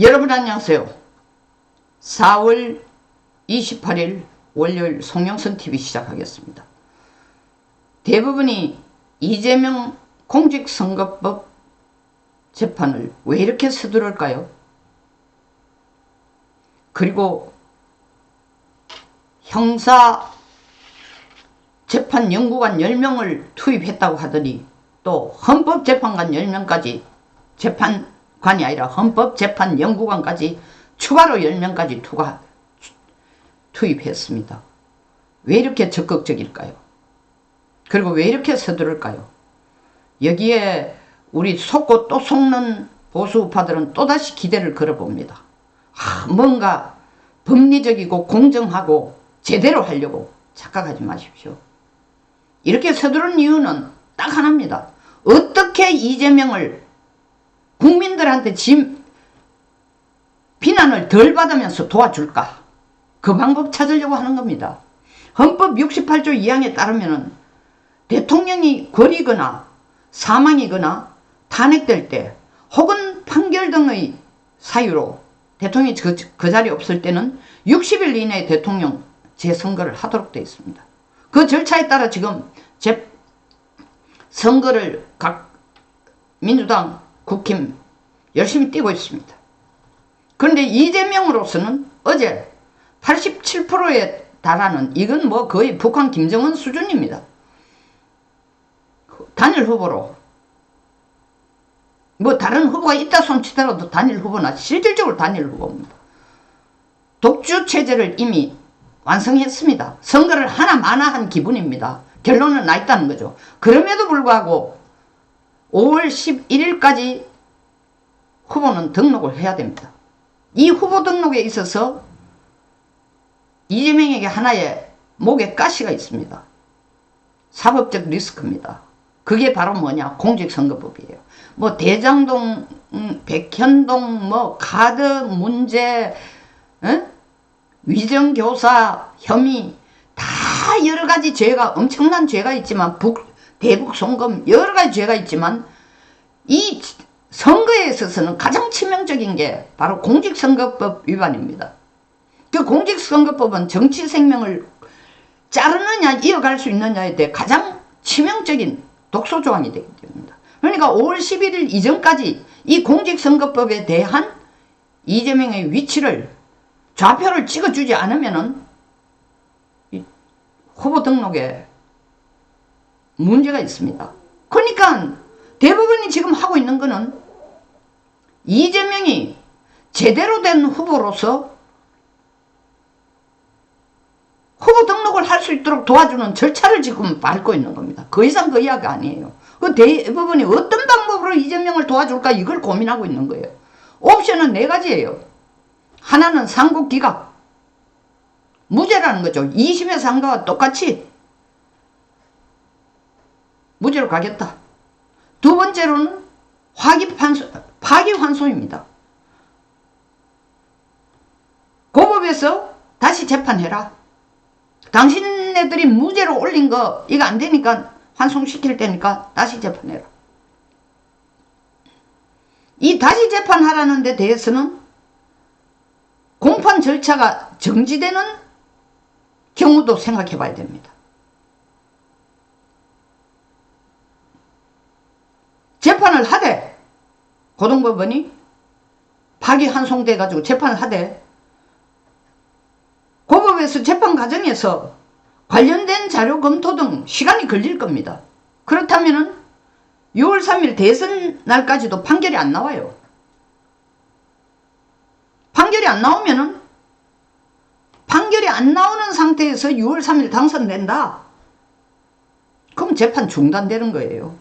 여러분 안녕하세요. 4월 28일 월요일 송영선 TV 시작하겠습니다. 대부분이 이재명 공직선거법 재판을 왜 이렇게 서두를까요? 그리고 형사 재판 연구관 10명을 투입했다고 하더니 또 헌법재판관 10명까지 재판 관이 아니라 헌법재판연구관까지 추가로 10명까지 투가, 투입했습니다. 왜 이렇게 적극적일까요? 그리고 왜 이렇게 서두를까요? 여기에 우리 속고 또 속는 보수우파들은 또다시 기대를 걸어봅니다. 아, 뭔가 법리적이고 공정하고 제대로 하려고 착각하지 마십시오. 이렇게 서두른 이유는 딱 하나입니다. 어떻게 이재명을 국민들한테 짐 비난을 덜 받으면서 도와줄까? 그 방법 찾으려고 하는 겁니다. 헌법 68조 2항에 따르면 대통령이 거리거나 사망이거나 탄핵될 때 혹은 판결 등의 사유로 대통령이 그, 그 자리에 없을 때는 60일 이내에 대통령 재선거를 하도록 되어 있습니다. 그 절차에 따라 지금 재, 선거를 각 민주당, 국힘 열심히 뛰고 있습니다. 그런데 이재명으로서는 어제 87%에 달하는 이건 뭐 거의 북한 김정은 수준입니다. 단일 후보로 뭐 다른 후보가 있다 손치더라도 단일 후보나 실질적으로 단일 후보입니다. 독주 체제를 이미 완성했습니다. 선거를 하나 마나한 기분입니다. 결론은 나 있다는 거죠. 그럼에도 불구하고 5월 11일까지 후보는 등록을 해야 됩니다. 이 후보 등록에 있어서 이재명에게 하나의 목에 가시가 있습니다. 사법적 리스크입니다. 그게 바로 뭐냐 공직선거법이에요. 뭐 대장동, 음, 백현동, 뭐 카드 문제, 에? 위정교사 혐의 다 여러 가지 죄가 엄청난 죄가 있지만 북 대북 송금 여러 가지 죄가 있지만 이 선거에 있어서는 가장 치명적인 게 바로 공직선거법 위반입니다. 그 공직선거법은 정치 생명을 자르느냐 이어갈 수 있느냐에 대해 가장 치명적인 독소 조항이 되기 때문입니다. 그러니까 5월 11일 이전까지 이 공직선거법에 대한 이재명의 위치를 좌표를 찍어주지 않으면은 후보 등록에 문제가 있습니다. 그러니까 대부분이 지금 하고 있는 거는 이재명이 제대로 된 후보로서 후보 등록을 할 수 있도록 도와주는 절차를 지금 밟고 있는 겁니다. 그 이상 그 이야기 아니에요. 그 대부분이 어떤 방법으로 이재명을 도와줄까 이걸 고민하고 있는 거예요. 옵션은 네 가지예요. 하나는 상국 기각. 무죄라는 거죠. 2심의 상가와 똑같이 무죄로 가겠다. 두 번째로는 화기환소, 파기환소입니다. 고법에서 다시 재판해라. 당신네들이 무죄로 올린 거 이거 안 되니까 환송시킬 테니까 다시 재판해라. 이 다시 재판하라는 데 대해서는 공판 절차가 정지되는 경우도 생각해 봐야 됩니다. 재판을 하되 고등법원이 파기환송돼 가지고 재판을 하되 고법에서 재판 과정에서 관련된 자료 검토 등 시간이 걸릴 겁니다. 그렇다면 6월 3일 대선 날까지도 판결이 안 나와요. 판결이 안 나오면은 판결이 안 나오는 상태에서 6월 3일 당선된다. 그럼 재판 중단되는 거예요.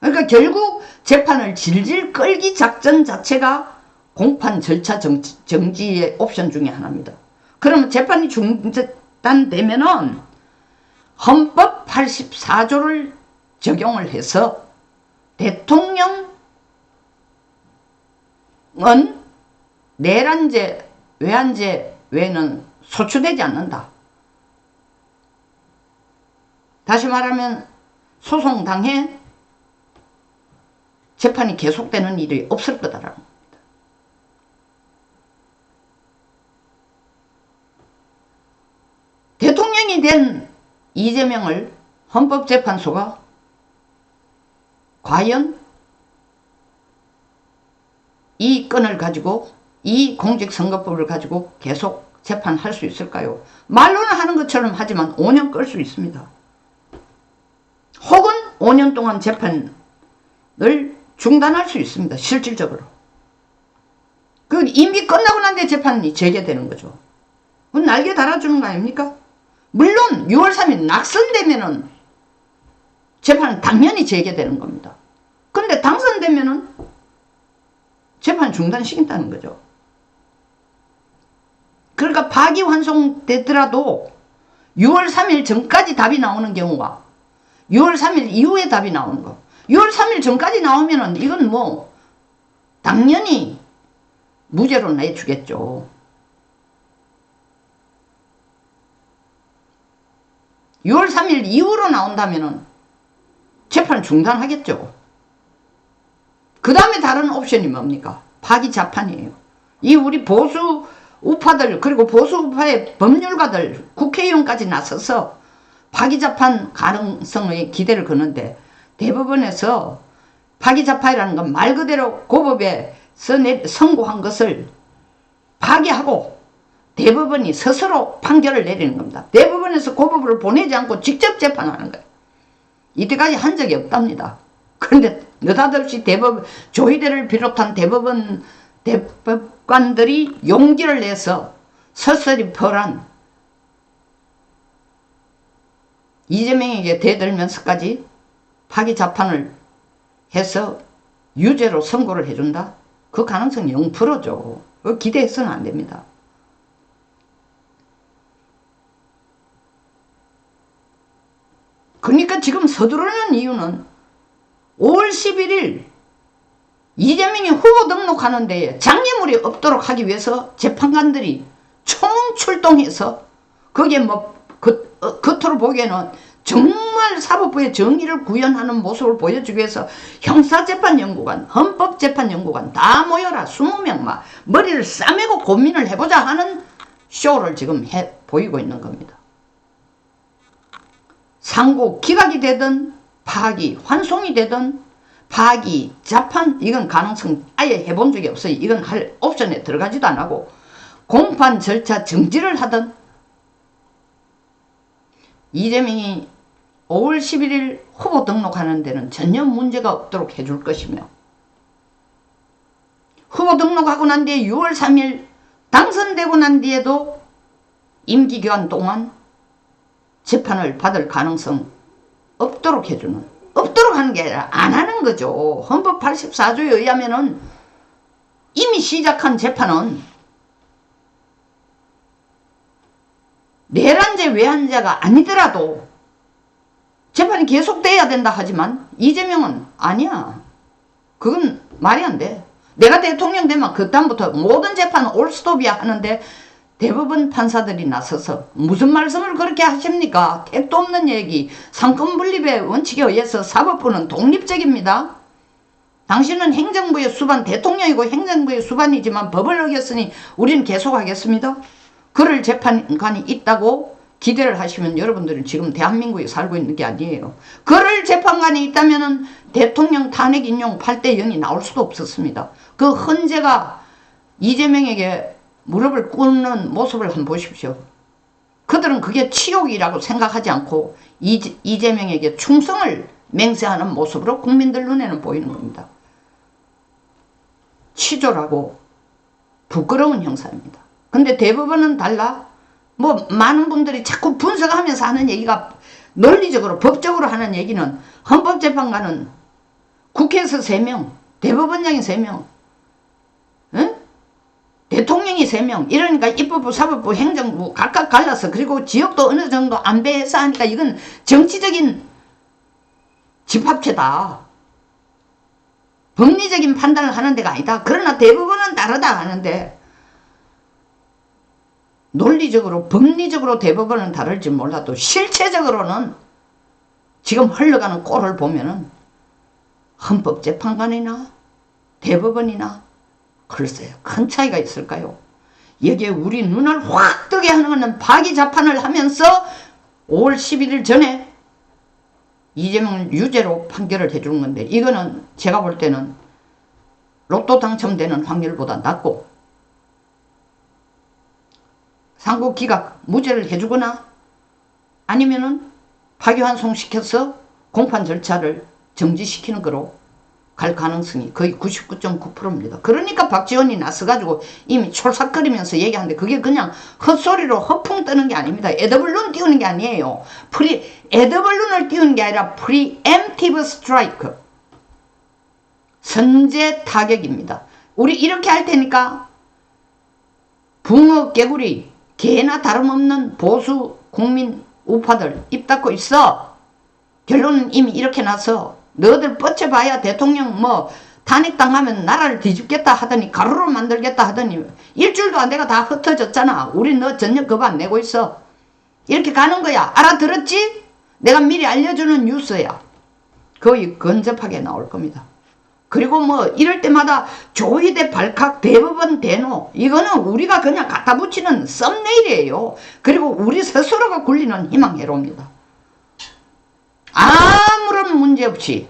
그러니까 결국 재판을 질질 끌기 작전 자체가 공판 절차 정지, 정지 의 옵션 중에 하나입니다. 그러면 재판이 중단되면은 헌법 84조를 적용을 해서 대통령은 내란죄, 외환죄 외에는 소추되지 않는다. 다시 말하면 소송당해 재판이 계속되는 일이 없을 거다라는 겁니다. 대통령이 된 이재명을 헌법재판소가 과연 이 건을 가지고 이 공직선거법을 가지고 계속 재판할 수 있을까요? 말로는 하는 것처럼 하지만 5년 끌 수 있습니다. 혹은 5년 동안 재판을 중단할 수 있습니다. 실질적으로. 그 이미 끝나고 난 뒤에 재판이 재개되는 거죠. 날개 달아주는 거 아닙니까? 물론 6월 3일 낙선되면은 재판은 당연히 재개되는 겁니다. 근데 당선되면은 재판 중단시킨다는 거죠. 그러니까 파기 환송되더라도 6월 3일 전까지 답이 나오는 경우가 6월 3일 이후에 답이 나오는 거. 6월 3일 전까지 나오면은 이건 뭐 당연히 무죄로 내주겠죠. 6월 3일 이후로 나온다면은 재판 중단하겠죠. 그 다음에 다른 옵션이 뭡니까? 파기 자판이에요. 이 우리 보수 우파들 그리고 보수 우파의 법률가들 국회의원까지 나서서 파기 자판 가능성에 기대를 거는데 대법원에서 파기자판이라는 건 말 그대로 고법에서 선고한 것을 파기하고 대법원이 스스로 판결을 내리는 겁니다. 대법원에서 고법을 보내지 않고 직접 재판하는 거예요. 이때까지 한 적이 없답니다. 그런데 느닷없이 대법 조희대를 비롯한 대법원 대법관들이 용기를 내서 서서히 펄한 이재명에게 대들면서까지 파기 자판을 해서 유죄로 선고를 해준다? 그 가능성 0%죠. 그 기대해서는 안 됩니다. 그러니까 지금 서두르는 이유는 5월 11일 이재명이 후보 등록하는데 장애물이 없도록 하기 위해서 재판관들이 총출동해서 거기에 뭐 겉, 어, 겉으로 보기에는 정말 사법부의 정의를 구현하는 모습을 보여주기 위해서 형사재판연구관, 헌법재판연구관 다 모여라 20명 막 머리를 싸매고 고민을 해보자 하는 쇼를 지금 해 보이고 있는 겁니다. 상고 기각이 되든 파기 환송이 되든 파기 자판 이건 가능성 아예 해본 적이 없어요. 이건 할 옵션에 들어가지도 안 하고 공판 절차 정지를 하든 이재명이 5월 11일 후보 등록하는 데는 전혀 문제가 없도록 해줄 것이며 후보 등록하고 난 뒤에 6월 3일 당선되고 난 뒤에도 임기 기간 동안 재판을 받을 가능성 없도록 해주는 없도록 하는 게 아니라 안 하는 거죠. 헌법 84조에 의하면 은 이미 시작한 재판은 내란죄 외환자가 아니더라도 재판이 계속돼야 된다 하지만 이재명은 아니야. 그건 말이 안 돼. 내가 대통령 되면 그다음부터 모든 재판은 올스톱이야 하는데 대부분 판사들이 나서서 무슨 말씀을 그렇게 하십니까? 택도 없는 얘기. 상권분립의 원칙에 의해서 사법부는 독립적입니다. 당신은 행정부의 수반, 대통령이고 행정부의 수반이지만 법을 어겼으니 우리는 계속하겠습니다. 그럴 재판관이 있다고 기대를 하시면 여러분들은 지금 대한민국에 살고 있는 게 아니에요. 그럴 재판관이 있다면 대통령 탄핵 인용 8대 0이 나올 수도 없었습니다. 그 헌재가 이재명에게 무릎을 꿇는 모습을 한번 보십시오. 그들은 그게 치욕이라고 생각하지 않고 이재, 이재명에게 충성을 맹세하는 모습으로 국민들 눈에는 보이는 겁니다. 치졸하고 부끄러운 형사입니다. 근데 대법원은 달라. 뭐 많은 분들이 자꾸 분석하면서 하는 얘기가 논리적으로 법적으로 하는 얘기는 헌법재판관은 국회에서 3명, 대법원장이 3명, 응? 대통령이 3명 이러니까 입법부, 사법부, 행정부 각각 갈라서 그리고 지역도 어느 정도 안배해서 하니까 이건 정치적인 집합체다. 법리적인 판단을 하는 데가 아니다. 그러나 대부분은 다르다 하는데 논리적으로 법리적으로 대법원은 다를지 몰라도 실체적으로는 지금 흘러가는 꼴을 보면은 헌법재판관이나 대법원이나 글쎄요 큰 차이가 있을까요? 여기에 우리 눈을 확 뜨게 하는 것은 파기자판을 하면서 5월 11일 전에 이재명을 유죄로 판결을 해주는 건데 이거는 제가 볼 때는 로또 당첨되는 확률보다 낮고 상고 기각 무죄를 해주거나 아니면은 파기환송시켜서 공판 절차를 정지시키는 거로 갈 가능성이 거의 99.9%입니다. 그러니까 박지원이 나서가지고 이미 촐싹거리면서 얘기하는데 그게 그냥 헛소리로 허풍 뜨는 게 아닙니다. 에더블룬 띄우는 게 아니에요. 프리, 에더블룬을 띄우는 게 아니라 프리엠티브 스트라이크. 선제 타격입니다. 우리 이렇게 할 테니까 붕어 개구리 개나 다름없는 보수 국민 우파들 입 닫고 있어. 결론은 이미 이렇게 나서 너들 뻗쳐봐야 대통령 뭐 탄핵당하면 나라를 뒤집겠다 하더니 가루로 만들겠다 하더니 일주일도 안 돼가 다 흩어졌잖아. 우리 너 전혀 겁 안 내고 있어. 이렇게 가는 거야. 알아들었지? 내가 미리 알려주는 뉴스야. 거의 근접하게 나올 겁니다. 그리고 뭐 이럴 때마다 조희대 발칵 대법원 대노 이거는 우리가 그냥 갖다 붙이는 썸네일이에요. 그리고 우리 스스로가 굴리는 희망회로입니다. 아무런 문제 없이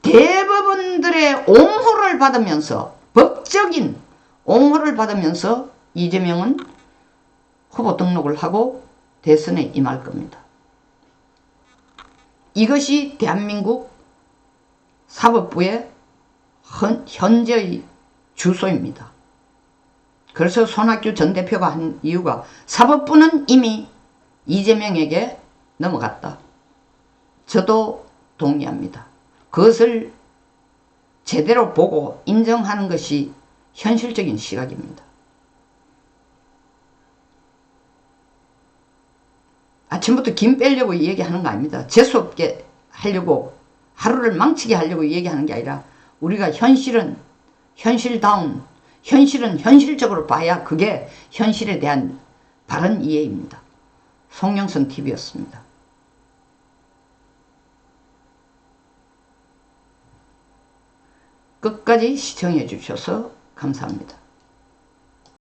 대법원들의 옹호를 받으면서 법적인 옹호를 받으면서 이재명은 후보 등록을 하고 대선에 임할 겁니다. 이것이 대한민국 사법부의 현, 현재의 주소입니다. 그래서 손학규 전 대표가 한 이유가 사법부는 이미 이재명에게 넘어갔다. 저도 동의합니다. 그것을 제대로 보고 인정하는 것이 현실적인 시각입니다. 아침부터 김 빼려고 얘기하는 거 아닙니다. 재수없게 하려고 하루를 망치게 하려고 얘기하는 게 아니라 우리가 현실은 현실다운 현실은 현실적으로 봐야 그게 현실에 대한 바른 이해입니다. 송영선 TV였습니다. 끝까지 시청해 주셔서 감사합니다.